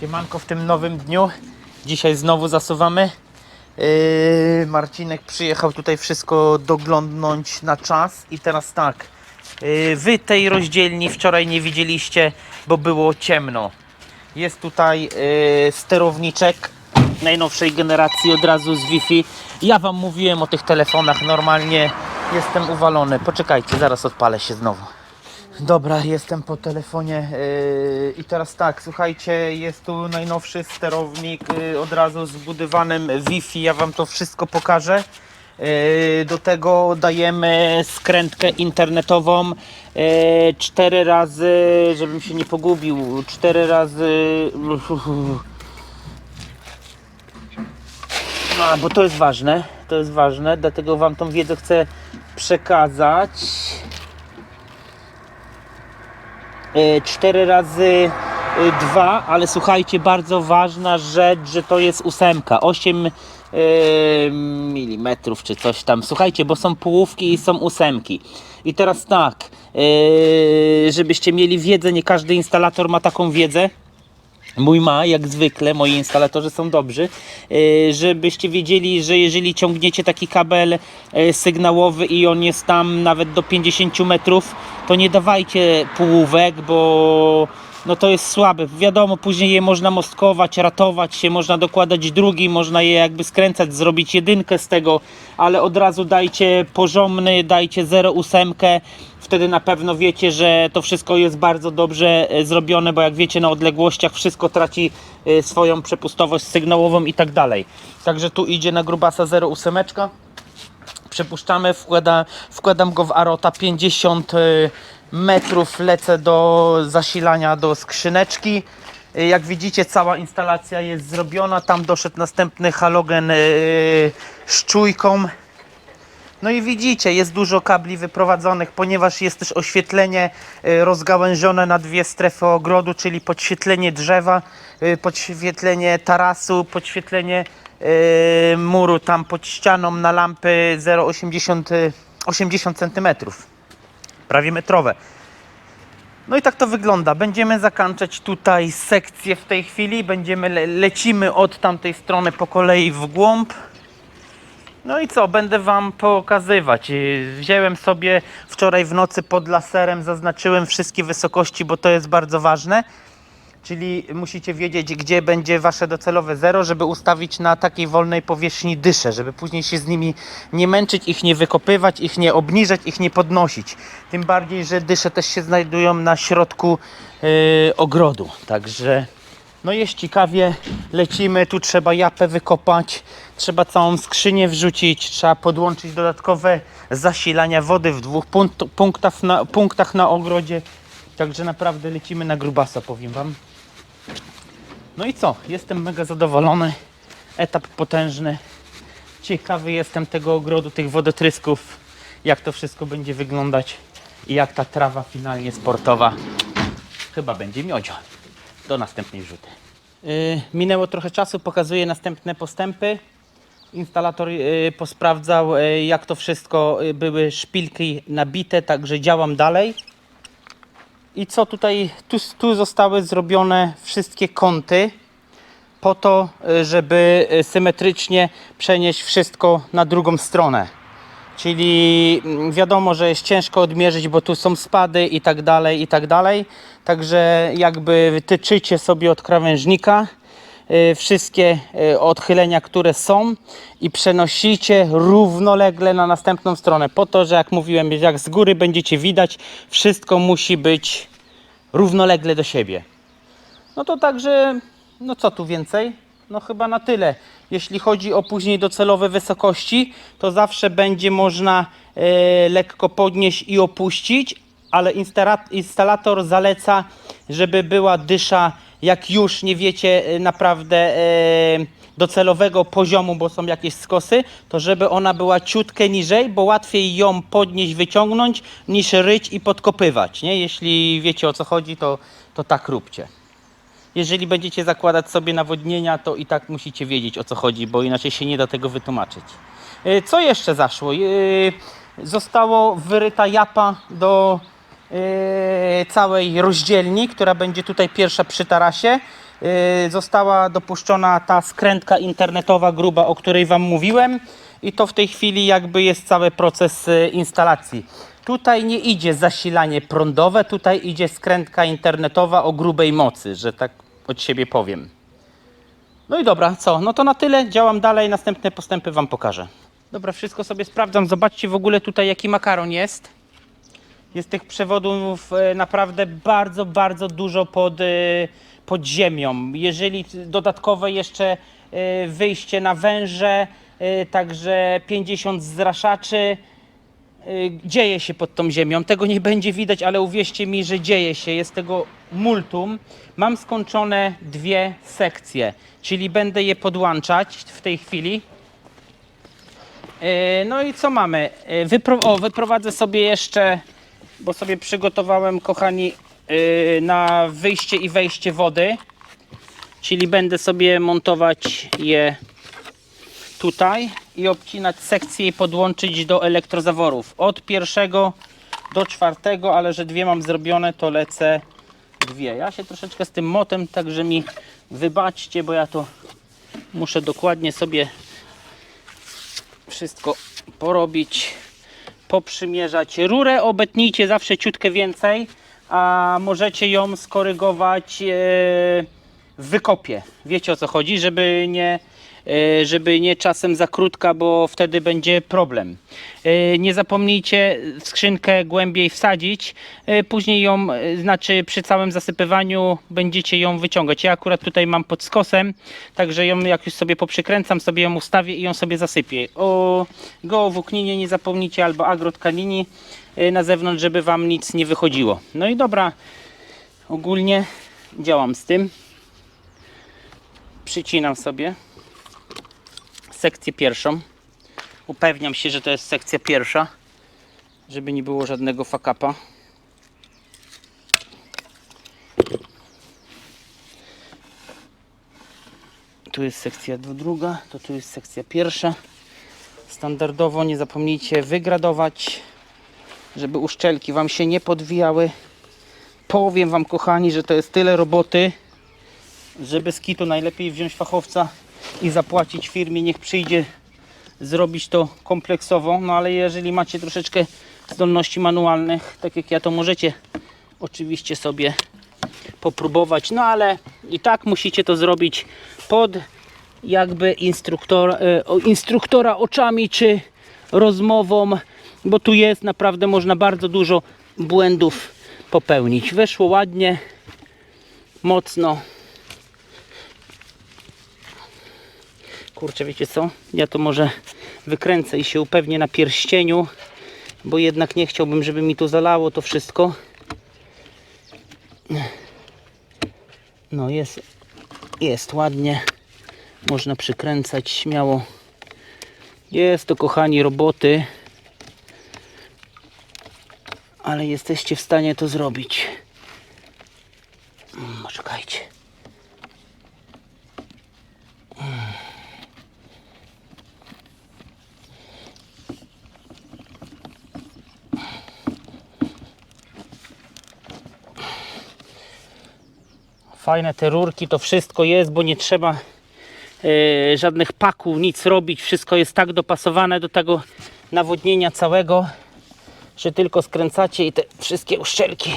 Siemanko w tym nowym dniu. Dzisiaj znowu zasuwamy. Yy, Marcinek przyjechał tutaj wszystko doglądnąć na czas i teraz tak. Yy, wy tej rozdzielni wczoraj nie widzieliście, bo było ciemno. Jest tutaj yy, sterowniczek najnowszej generacji od razu z Wi-Fi. Ja wam mówiłem o tych telefonach normalnie. Jestem uwalony. Poczekajcie, zaraz odpalę się znowu. Dobra, jestem po telefonie yy, i teraz tak, słuchajcie, jest tu najnowszy sterownik yy, od razu z wbudowanym Wi-Fi, ja Wam to wszystko pokażę. Yy, do tego dajemy skrętkę internetową yy, cztery razy, żebym się nie pogubił, cztery razy... No, bo to jest ważne, to jest ważne, dlatego Wam tą wiedzę chcę przekazać. 4 razy 2, ale słuchajcie, bardzo ważna rzecz, że to jest ósemka, 8 mm czy coś tam. Słuchajcie, bo są połówki i są ósemki. I teraz tak, żebyście mieli wiedzę, nie każdy instalator ma taką wiedzę. Mój ma, jak zwykle, moi instalatorzy są dobrzy, yy, żebyście wiedzieli, że jeżeli ciągniecie taki kabel yy, sygnałowy i on jest tam nawet do 50 metrów, to nie dawajcie połówek, bo no to jest słabe. Wiadomo, później je można mostkować, ratować się, można dokładać drugi, można je jakby skręcać, zrobić jedynkę z tego, ale od razu dajcie porządny, dajcie 0,8 wtedy na pewno wiecie, że to wszystko jest bardzo dobrze e, zrobione, bo jak wiecie na odległościach wszystko traci e, swoją przepustowość sygnałową i tak dalej. Także tu idzie na grubasa 0,8 przepuszczamy, wkłada, wkładam go w Arota 50 y, metrów, lecę do zasilania do skrzyneczki. Jak widzicie cała instalacja jest zrobiona, tam doszedł następny halogen y, z czujką. No i widzicie, jest dużo kabli wyprowadzonych, ponieważ jest też oświetlenie y, rozgałęzione na dwie strefy ogrodu, czyli podświetlenie drzewa, y, podświetlenie tarasu, podświetlenie y, muru tam pod ścianą na lampy 0,80 y, 80 cm, prawie metrowe. No i tak to wygląda. Będziemy zakończać tutaj sekcję w tej chwili. Będziemy le lecimy od tamtej strony po kolei w głąb. No i co, będę Wam pokazywać. Yy, Wziąłem sobie wczoraj w nocy pod laserem, zaznaczyłem wszystkie wysokości, bo to jest bardzo ważne. Czyli musicie wiedzieć, gdzie będzie Wasze docelowe zero, żeby ustawić na takiej wolnej powierzchni dysze, żeby później się z nimi nie męczyć, ich nie wykopywać, ich nie obniżać, ich nie podnosić. Tym bardziej, że dysze też się znajdują na środku yy, ogrodu. Także no jest ciekawie, lecimy, tu trzeba japę wykopać, trzeba całą skrzynię wrzucić, trzeba podłączyć dodatkowe zasilania wody w dwóch punkt, punktach, na, punktach na ogrodzie. Także naprawdę lecimy na grubasa, powiem Wam. No i co? Jestem mega zadowolony. Etap potężny. Ciekawy jestem tego ogrodu, tych wodotrysków, jak to wszystko będzie wyglądać i jak ta trawa finalnie sportowa chyba będzie miodzio. Do następnej rzuty. Yy, minęło trochę czasu, pokazuję następne postępy. Instalator yy, posprawdzał, yy, jak to wszystko były szpilki nabite, także działam dalej. I co tutaj, tu, tu zostały zrobione wszystkie kąty po to, y, żeby y, symetrycznie przenieść wszystko na drugą stronę. Czyli mm, wiadomo, że jest ciężko odmierzyć, bo tu są spady i tak dalej, i tak dalej. Także jakby wytyczycie sobie od krawężnika y, wszystkie y, odchylenia, które są i przenosicie równolegle na następną stronę. Po to, że jak mówiłem, jak z góry będziecie widać, wszystko musi być równolegle do siebie. No to także, no co tu więcej? No chyba na tyle. Jeśli chodzi o później docelowe wysokości, to zawsze będzie można e, lekko podnieść i opuścić, ale instala- instalator zaleca, żeby była dysza, jak już nie wiecie e, naprawdę e, docelowego poziomu, bo są jakieś skosy, to żeby ona była ciutkę niżej, bo łatwiej ją podnieść, wyciągnąć, niż ryć i podkopywać. Nie? Jeśli wiecie o co chodzi, to, to tak róbcie. Jeżeli będziecie zakładać sobie nawodnienia, to i tak musicie wiedzieć o co chodzi, bo inaczej się nie da tego wytłumaczyć. E, Co jeszcze zaszło? E, Zostało wyryta japa do e, całej rozdzielni, która będzie tutaj pierwsza przy tarasie. została dopuszczona ta skrętka internetowa gruba, o której Wam mówiłem i to w tej chwili jakby jest cały proces instalacji. Tutaj nie idzie zasilanie prądowe, tutaj idzie skrętka internetowa o grubej mocy, że tak od siebie powiem. No i dobra, co? No to na tyle. Działam dalej, następne postępy Wam pokażę. Dobra, wszystko sobie sprawdzam. Zobaczcie w ogóle tutaj jaki makaron jest. Jest tych przewodów e, naprawdę bardzo, bardzo dużo pod, e, pod ziemią. Jeżeli dodatkowe jeszcze e, wyjście na węże, także 50 zraszaczy. Y, dzieje się pod tą ziemią. Tego nie będzie widać, ale uwierzcie mi, że dzieje się. Jest tego multum. Mam skończone dwie sekcje, czyli będę je podłączać w tej chwili. Y, No i co mamy? Y, Wypro o, wyprowadzę sobie jeszcze, bo sobie przygotowałem, kochani, na wyjście i wejście wody. Czyli będę sobie montować je tutaj i obcinać sekcję i podłączyć do elektrozaworów. Od pierwszego do czwartego, ale że dwie mam zrobione, to lecę dwie. Ja się troszeczkę z tym motem, także mi wybaczcie, bo ja to muszę dokładnie sobie wszystko porobić, poprzymierzać. Rurę obetnijcie zawsze ciutkę więcej, a możecie ją skorygować e, w wykopie. Wiecie o co chodzi, żeby nie, żeby nie czasem za krótka, bo wtedy będzie problem. E, Nie zapomnijcie skrzynkę głębiej wsadzić, e, później ją, e, znaczy przy całym zasypywaniu będziecie ją wyciągać. Ja akurat tutaj mam pod skosem, także ją jak już sobie poprzykręcam, sobie ją ustawię i ją sobie zasypię. O gołowłókninie nie zapomnijcie albo agrotkanini e, na zewnątrz, żeby Wam nic nie wychodziło. No i dobra, ogólnie działam z tym przycinam sobie sekcję pierwszą. Upewniam się, że to jest sekcja pierwsza, żeby nie było żadnego fakapa. Tu jest sekcja druga, to tu jest sekcja pierwsza. Standardowo nie zapomnijcie wygradować, żeby uszczelki Wam się nie podwijały. Powiem Wam, kochani, że to jest tyle roboty, że bez kitu najlepiej wziąć fachowca i zapłacić firmie, niech przyjdzie zrobić to kompleksowo, no ale jeżeli macie troszeczkę zdolności manualnych, tak jak ja, to możecie oczywiście sobie popróbować, no ale i tak musicie to zrobić pod jakby instruktor, e, instruktora oczami czy rozmową, bo tu jest naprawdę można bardzo dużo błędów popełnić. Weszło ładnie, mocno. Kurczę, wiecie co? Ja to może wykręcę i się upewnię na pierścieniu, bo jednak nie chciałbym, żeby mi tu zalało to wszystko. No jest, jest ładnie. Można przykręcać śmiało. Jest to, kochani, roboty. Ale jesteście w stanie to zrobić. Mm, Czekajcie. Fajne te rurki, to wszystko jest, bo nie trzeba e, żadnych paków, nic robić. Wszystko jest tak dopasowane do tego nawodnienia całego, że tylko skręcacie i te wszystkie uszczelki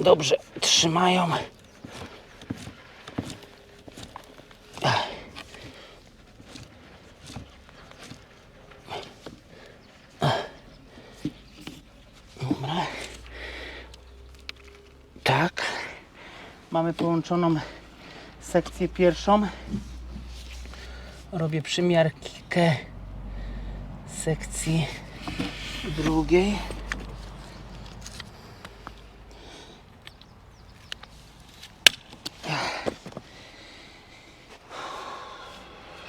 dobrze trzymają. Dobra. Tak. Mamy połączoną sekcję pierwszą. Robię przymiarkę sekcji drugiej.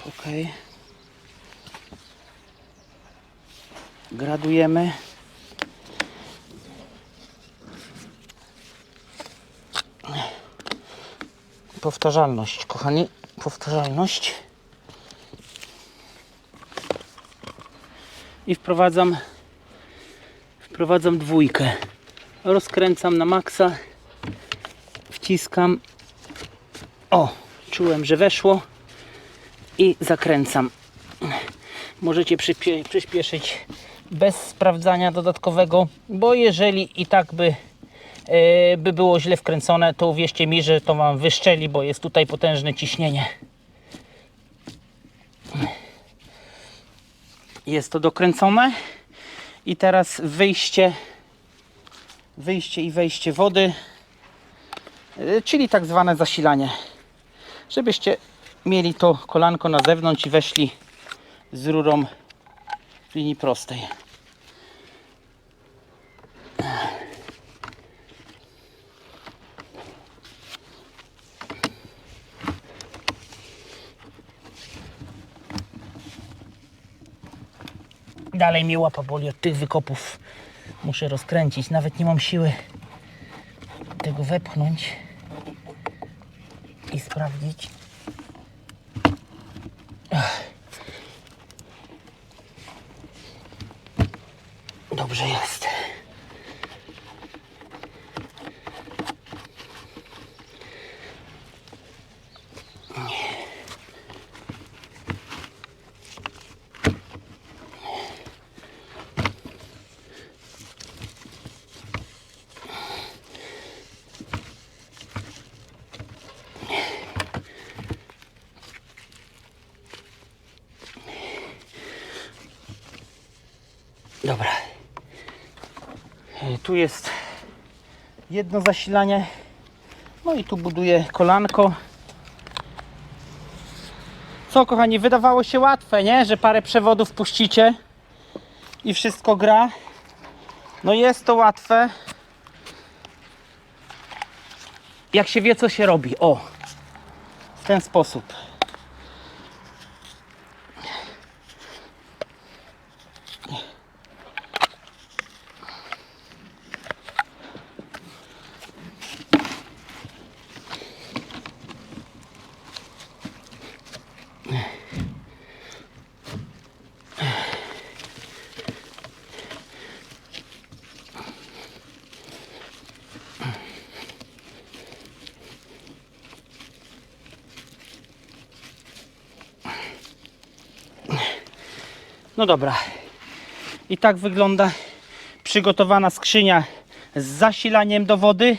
Ok. Gradujemy. Powtarzalność, kochani. Powtarzalność. I wprowadzam wprowadzam dwójkę. Rozkręcam na maksa. Wciskam O, czułem, że weszło i zakręcam. Możecie przyspieszyć bez sprawdzania dodatkowego, bo jeżeli i tak by, by było źle wkręcone, to uwierzcie mi, że to Wam wyszczeli, bo jest tutaj potężne ciśnienie. Jest to dokręcone i teraz wyjście, wyjście i wejście wody, e, czyli tak zwane zasilanie. Żebyście mieli to kolanko na zewnątrz i weszli z rurą w linii prostej. Dalej mi łapa boli od tych wykopów. Muszę rozkręcić. Nawet nie mam siły tego wepchnąć i sprawdzić. Dobrze jest. Dobra. E, Tu jest jedno zasilanie. No i tu buduję kolanko. Co kochani, wydawało się łatwe, nie? Że parę przewodów puścicie i wszystko gra. No jest to łatwe. Jak się wie, co się robi. O! W ten sposób. No dobra. I tak wygląda przygotowana skrzynia z zasilaniem do wody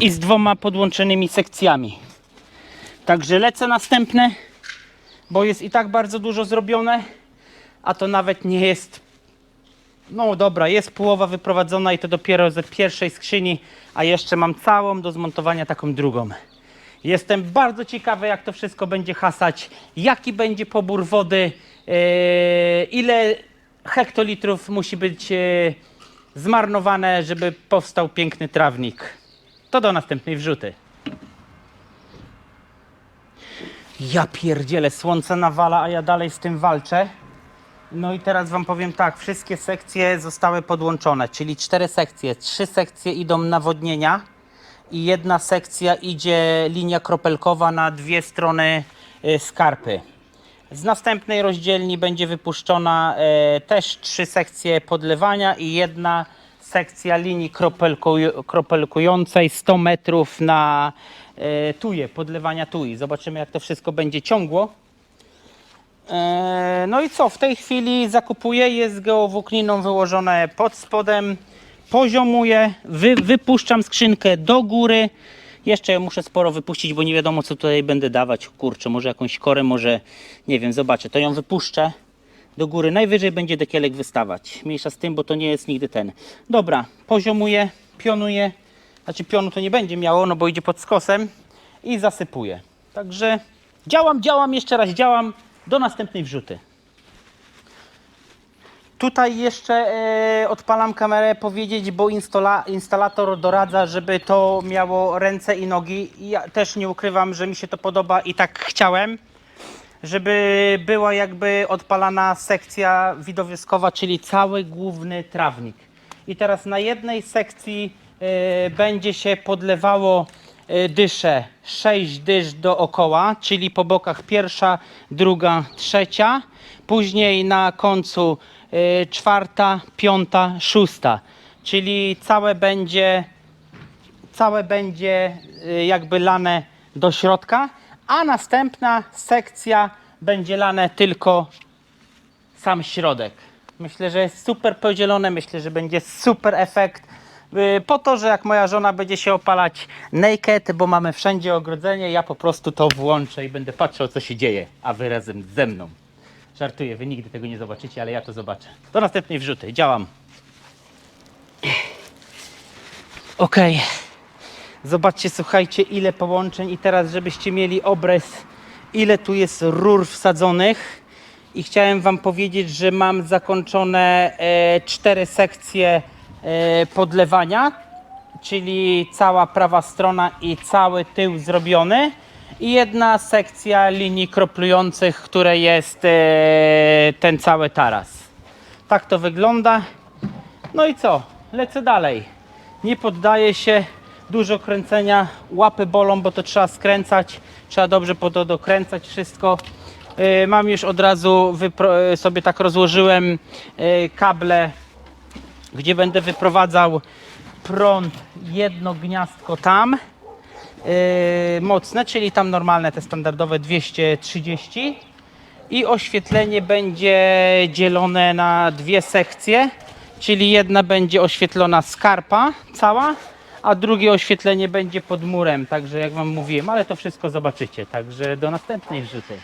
i z dwoma podłączonymi sekcjami. Także lecę następne, bo jest i tak bardzo dużo zrobione, a to nawet nie jest. No dobra, jest połowa wyprowadzona i to dopiero ze pierwszej skrzyni, a jeszcze mam całą do zmontowania taką drugą. Jestem bardzo ciekawy, jak to wszystko będzie hasać, jaki będzie pobór wody, e, ile hektolitrów musi być e, zmarnowane, żeby powstał piękny trawnik. To do następnej wrzuty. Ja pierdzielę, słońce nawala, a ja dalej z tym walczę. No i teraz Wam powiem tak, wszystkie sekcje zostały podłączone, czyli cztery sekcje. Trzy sekcje idą nawodnienia i jedna sekcja idzie linia kropelkowa na dwie strony y, skarpy. Z następnej rozdzielni będzie wypuszczona e, też trzy sekcje podlewania i jedna sekcja linii kropelkuj- kropelkującej 100 metrów na e, tuje, podlewania tui. Zobaczymy jak to wszystko będzie ciągło. E, No i co, w tej chwili zakupuję, jest geowłókniną wyłożone pod spodem, poziomuję, wy, wypuszczam skrzynkę do góry. Jeszcze muszę sporo wypuścić, bo nie wiadomo co tutaj będę dawać. Kurczę, może jakąś korę, może nie wiem, zobaczę. To ją wypuszczę do góry. Najwyżej będzie dekielek wystawać. Mniejsza z tym, bo to nie jest nigdy ten. Dobra, poziomuję, pionuję. Znaczy pionu to nie będzie miało, no bo idzie pod skosem i zasypuję. Także działam, działam, jeszcze raz działam do następnej wrzuty. Tutaj jeszcze e, odpalam kamerę powiedzieć, bo instala, instalator doradza, żeby to miało ręce i nogi. Ja też nie ukrywam, że mi się to podoba i tak chciałem, żeby była jakby odpalana sekcja widowiskowa, czyli cały główny trawnik. I teraz na jednej sekcji e, będzie się podlewało e, dysze 6 dysz dookoła, czyli po bokach pierwsza, druga, trzecia. Później na końcu czwarta, piąta, szósta. Czyli całe będzie, całe będzie y, jakby lane do środka, a następna sekcja będzie lane tylko sam środek. Myślę, że jest super podzielone, myślę, że będzie super efekt. Yy, Po to, że jak moja żona będzie się opalać naked, bo mamy wszędzie ogrodzenie, ja po prostu to włączę i będę patrzył, co się dzieje, a wy razem ze mną. Żartuję, wy nigdy tego nie zobaczycie, ale ja to zobaczę. Do następnej wrzuty, działam. Okej. Zobaczcie, słuchajcie, ile połączeń i teraz, żebyście mieli obraz, ile tu jest rur wsadzonych. I chciałem Wam powiedzieć, że mam zakończone e, cztery sekcje e, podlewania, czyli cała prawa strona i cały tył zrobiony. I jedna sekcja linii kroplujących, które jest e, ten cały taras. Tak to wygląda. No i co? Lecę dalej. Nie poddaję się. Dużo kręcenia. Łapy bolą, bo to trzeba skręcać. Trzeba dobrze po to dokręcać wszystko. Yy, Mam już od razu yy, sobie tak rozłożyłem kable, gdzie będę wyprowadzał prąd jedno gniazdko tam. Yy, mocne, czyli tam normalne te standardowe 230 i oświetlenie będzie dzielone na dwie sekcje, czyli jedna będzie oświetlona skarpa cała, a drugie oświetlenie będzie pod murem, także jak Wam mówiłem, ale to wszystko zobaczycie, także do następnej wrzuty.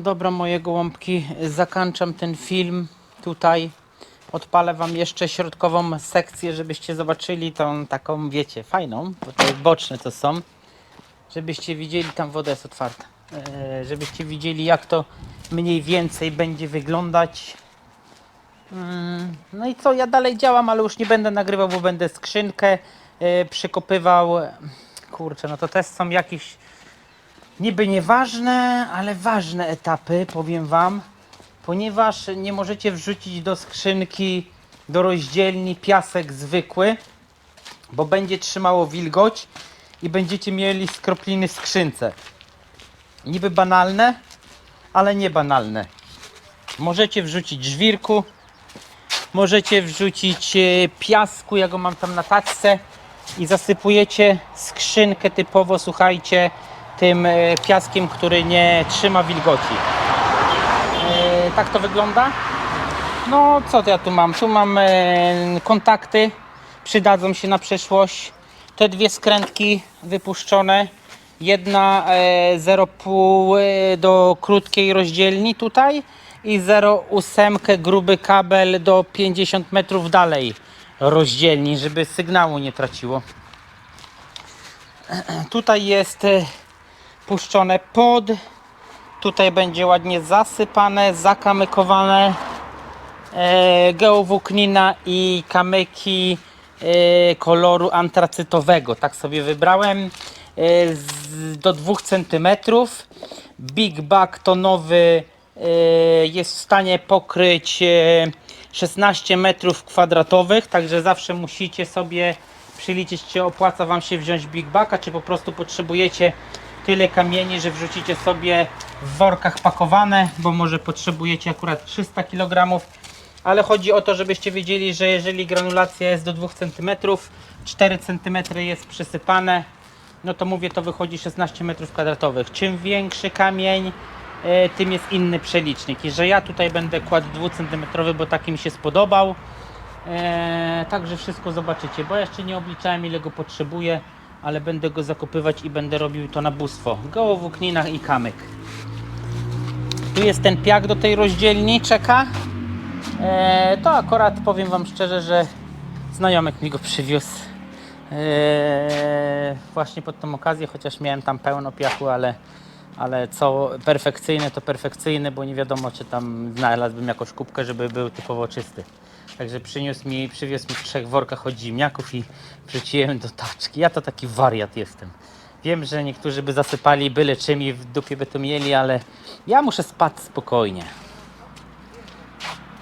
No dobra, moje gołąbki, zakończam ten film tutaj. Odpalę Wam jeszcze środkową sekcję, żebyście zobaczyli tą taką, wiecie, fajną, bo jest boczne to są. Żebyście widzieli, tam woda jest otwarta. Eee, żebyście widzieli, jak to mniej więcej będzie wyglądać. Mm, No i co, ja dalej działam, ale już nie będę nagrywał, bo będę skrzynkę e, przykopywał. Kurczę, no to też są jakieś niby nieważne, ale ważne etapy, powiem Wam, ponieważ nie możecie wrzucić do skrzynki, do rozdzielni piasek zwykły, bo będzie trzymało wilgoć i będziecie mieli skropliny w skrzynce. Niby banalne, ale nie banalne. Możecie wrzucić żwirku, możecie wrzucić e, piasku, ja go mam tam na taczce i zasypujecie skrzynkę typowo, słuchajcie, tym e, piaskiem, który nie trzyma wilgoci. E, Tak to wygląda. No co ja tu mam? Tu mam e, kontakty, przydadzą się na przyszłość. Te dwie skrętki wypuszczone. Jedna e, 0,5 e, do krótkiej rozdzielni tutaj i 0,8 gruby kabel do 50 metrów dalej rozdzielni, żeby sygnału nie traciło. Tutaj jest puszczone pod. Tutaj będzie ładnie zasypane, zakamykowane e, geowłóknina i kamyki e, koloru antracytowego. Tak sobie wybrałem. E, do 2 cm. Big Bag tonowy jest w stanie pokryć e, 16 metrów kwadratowych, także zawsze musicie sobie przeliczyć, czy opłaca Wam się wziąć Big Baka, czy po prostu potrzebujecie tyle kamieni, że wrzucicie sobie w workach pakowane, bo może potrzebujecie akurat 300 kg. Ale chodzi o to, żebyście wiedzieli, że jeżeli granulacja jest do 2 cm, 4 cm jest przysypane, no to mówię, to wychodzi 16 m2. Czym większy kamień, e, tym jest inny przelicznik. I że ja tutaj będę kładł 2 cm, bo taki mi się spodobał. E, także wszystko zobaczycie, bo jeszcze nie obliczałem ile go potrzebuję, ale będę go zakopywać i będę robił to na bóstwo. Gołowłóknina i kamyk. Tu jest ten piak do tej rozdzielni, czeka. E, to akurat powiem Wam szczerze, że znajomek mi go przywiózł. E, właśnie pod tą okazję, chociaż miałem tam pełno piachu, ale, ale co perfekcyjne to perfekcyjne, bo nie wiadomo czy tam znalazłbym jakąś kubkę, żeby był typowo czysty. Także przyniósł mi, przywiózł mi w trzech workach od ziemniaków i wrzuciłem do taczki. Ja to taki wariat jestem. Wiem, że niektórzy by zasypali byle czym i w dupie by to mieli, ale ja muszę spać spokojnie.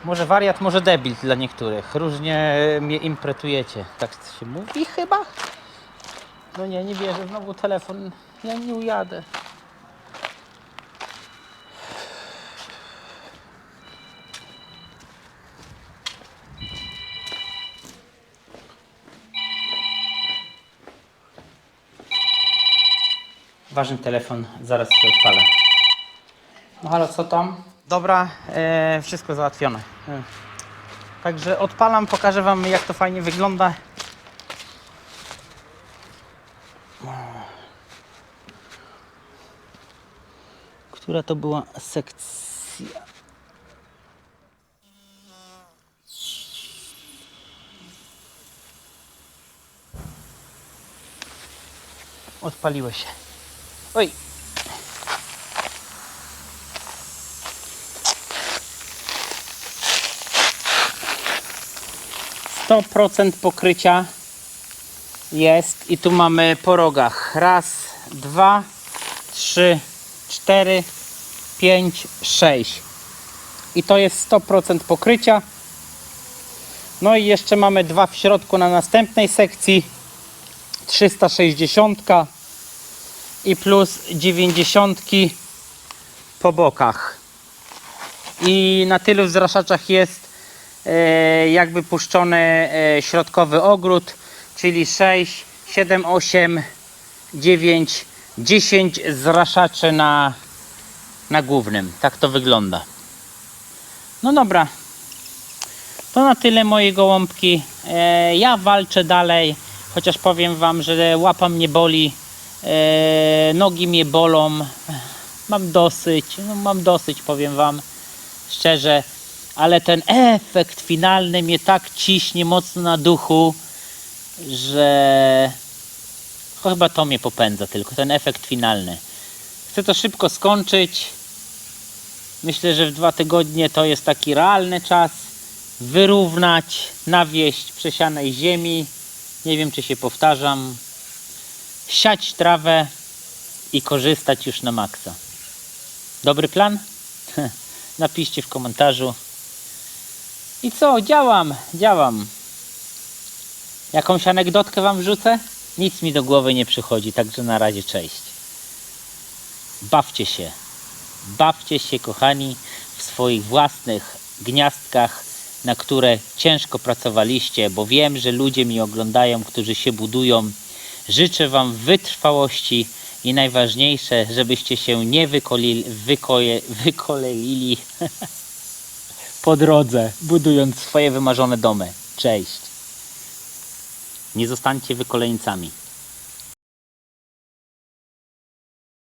Może wariat, może debil dla niektórych. Różnie mnie impretujecie. Tak się mówi chyba? No nie, nie wierzę. Znowu telefon. Ja nie ujadę. Ważny telefon, zaraz się odpalę. No halo, co tam? Dobra, e, wszystko załatwione. E. Także odpalam, pokażę Wam jak to fajnie wygląda. Która to była sekcja? Odpaliło się. Oj. Sto procent pokrycia jest i tu mamy po rogach. Raz, dwa, trzy, cztery, pięć, sześć. I to jest 100% pokrycia. No i jeszcze mamy dwa w środku na następnej sekcji. 360 i plus 90 po bokach. I na tylu zraszaczach jest e, jakby puszczony e, środkowy ogród, czyli 6, 7, 8, 9, 10 zraszaczy na, na głównym. Tak to wygląda. No dobra. To na tyle moje gołąbki. E, ja walczę dalej, chociaż powiem Wam, że łapa mnie boli, nogi mnie bolą. Mam dosyć, no mam dosyć, powiem Wam szczerze, ale ten efekt finalny mnie tak ciśnie mocno na duchu, że chyba to mnie popędza tylko, ten efekt finalny. Chcę to szybko skończyć. Myślę, że w dwa tygodnie to jest taki realny czas. Wyrównać, nawieść przesianej ziemi. Nie wiem, czy się powtarzam. Siać trawę i korzystać już na maksa. Dobry plan? Napiszcie w komentarzu. I co? Działam, działam. Jakąś anegdotkę wam wrzucę? Nic mi do głowy nie przychodzi, także na razie cześć. Bawcie się. Bawcie się, kochani, w swoich własnych gniazdkach, na które ciężko pracowaliście, bo wiem, że ludzie mi oglądają, którzy się budują. Życzę Wam wytrwałości i najważniejsze, żebyście się nie wykolili, wykoje, wykoleili po drodze, budując swoje wymarzone domy. Cześć. Nie zostańcie wykoleńcami.